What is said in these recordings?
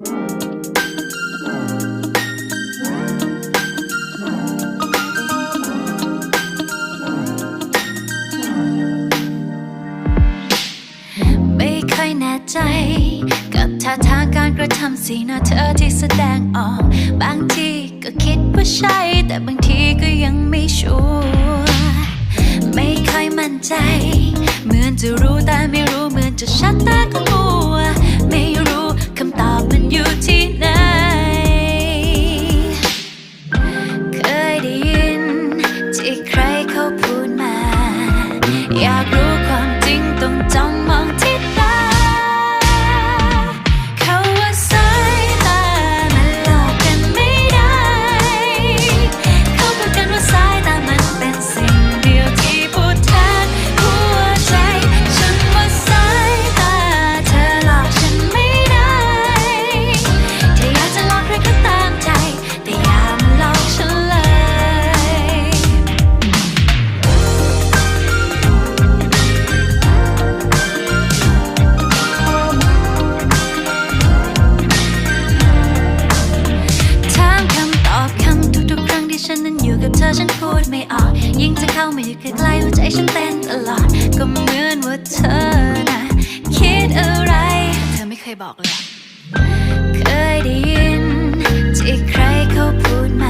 ไม่เคยแน่ใจ กับท่าทางการกระทำสีหน้าเธอที่แสดงออก บางทีก็คิดว่าใช่ แต่บางทีก็ยังไม่ชัวร์ไม่เคยมั่นใจ เหมือนจะรู้แต่ไม่รู้เหมือนจะชัดแต่ก็มัว ยิ่งจะเข้ามาอยู่ใกล้ๆหัวใจฉันเต้นตลอด ก็เหมือนว่าเธอน่ะคิดอะไร เธอไม่เคยบอกเลย เคยได้ยินที่ใครเขาพูดมา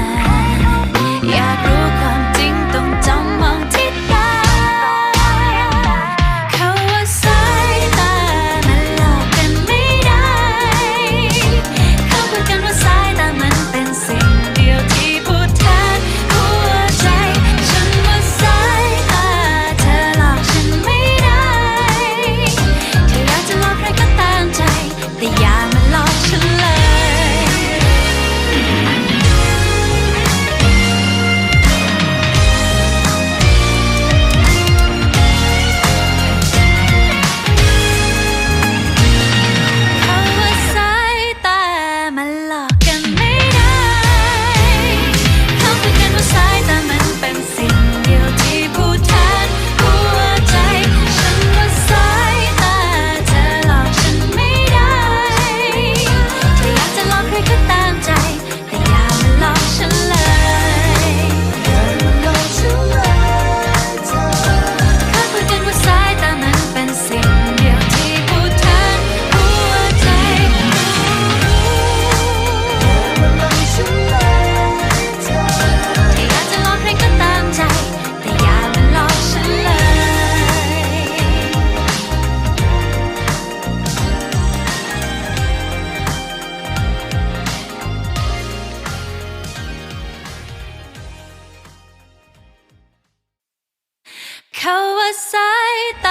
เขาว่าสายตา